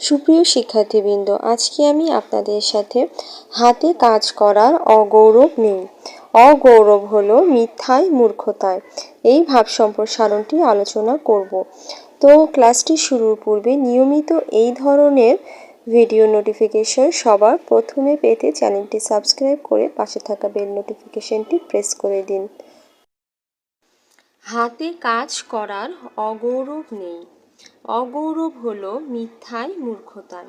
সুপ্রিয় শিক্ষার্থীবৃন্দ, আজকে আমি আপনাদের সাথে হাতে কাজ করার অগৌরব নেই। অগৌরব হলো মিথ্যায় মূর্খতায়। এই ভাব সম্প্রসারণটি আলোচনা করব। তো ক্লাসটি শুরুর পূর্বে নিয়মিত এই ধরনের ভিডিও নোটিফিকেশন সবার প্রথমে পেতে চ্যানেলটি সাবস্ক্রাইব করে পাশে থাকা বেল নোটিফিকেশনটি প্রেস করে দিন। হাতে কাজ করার অগৌরব নেই। অগৌরব হলো মিথ্যায় মূর্খতায়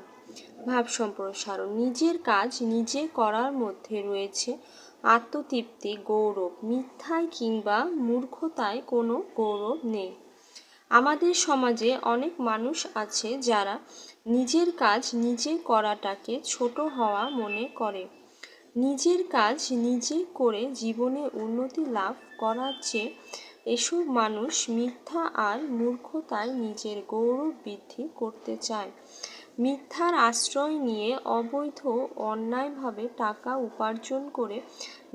ভাব সম্প্রসারণ, নিজের কাজ নিজে করার মধ্যে রয়েছে আত্মতৃপ্তি, গৌরব। মিথ্যায় কিংবা মূর্খতায় কোনো গৌরব নেই। আমাদের সমাজে অনেক মানুষ আছে যারা নিজের কাজ নিজে করাটাকে ছোট হওয়া মনে করে। নিজের কাজ নিজে করে জীবনে উন্নতি লাভ করার চেয়ে এসব মানুষ মিথ্যা আর মূর্খতায় নিজের গৌরব বৃদ্ধি করতে চায়। মিথ্যার আশ্রয় নিয়ে অবৈধ, অন্যায়ভাবে টাকা উপার্জন করে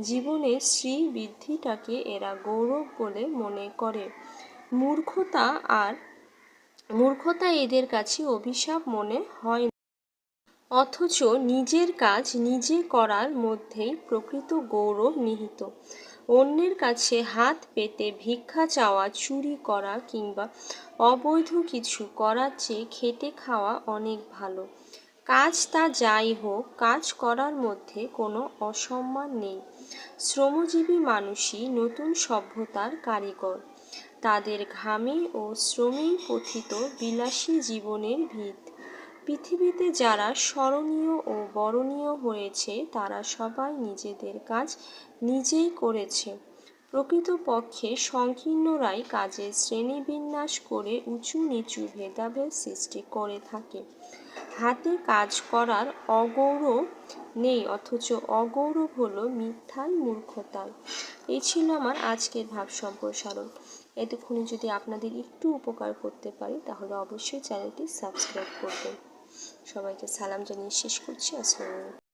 জীবনের শ্রী বৃদ্ধিটাকে এরা গৌরব বলে মনে করে। মূর্খতা আর মূর্খতা এদের কাছে অভিশাপ মনে হয় অথচ নিজের কাজ নিজে করার মধ্যেই প্রকৃত গৌরব নিহিত। অন্যের কাছে হাত পেতে ভিক্ষা চাওয়া, চুরি করা কিংবা অবৈধ কিছু করার চেয়ে খেটে খাওয়া অনেক ভালো। কাজ তা যাই হোক, কাজ করার মধ্যে কোনো অসম্মান নেই। শ্রমজীবী মানুষই নতুন সভ্যতার কারিগর। তাদের ঘামে ও শ্রমেই পথিত বিলাসী জীবনের ভিত। পৃথিবীতে যারা স্মরণীয় ও বরণীয় হয়েছে, তারা সবাই নিজেদের কাজ নিজেই করেছে। প্রকৃতপক্ষে সংকীর্ণরাই কাজের শ্রেণীবিন্যাস করে উঁচু নিচু ভেদাভেদ সৃষ্টি করে থাকে। হাতে কাজ করার অগৌরব নেই, অথচ অগৌরব হলো মিথ্যার মূর্খতার এই ছিল আমার আজকের ভাব সম্প্রসারণ। এতক্ষণে যদি আপনাদের একটু উপকার করতে পারি, তাহলে অবশ্যই চ্যানেলটি সাবস্ক্রাইব করবেন। সবাইকে সালাম জানিয়ে শেষ করছি আসসালামু